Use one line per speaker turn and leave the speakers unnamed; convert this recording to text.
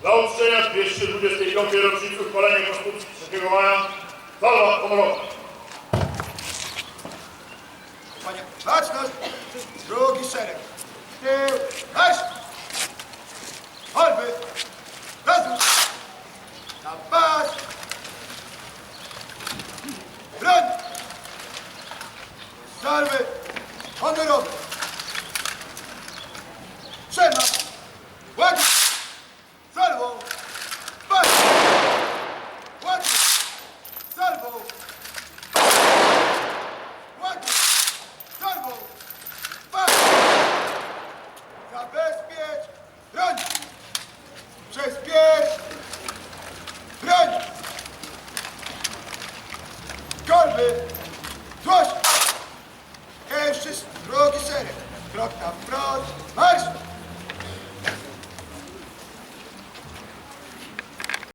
dla uczczenia 225. rocznicy uchwalenia Konstytucji 3 maja Zala Pomorowa.
Panie, baczność, drugi szereg. Tył, marsz! Holby, rozrusz! Na pas! Broń! Zarwy! ver.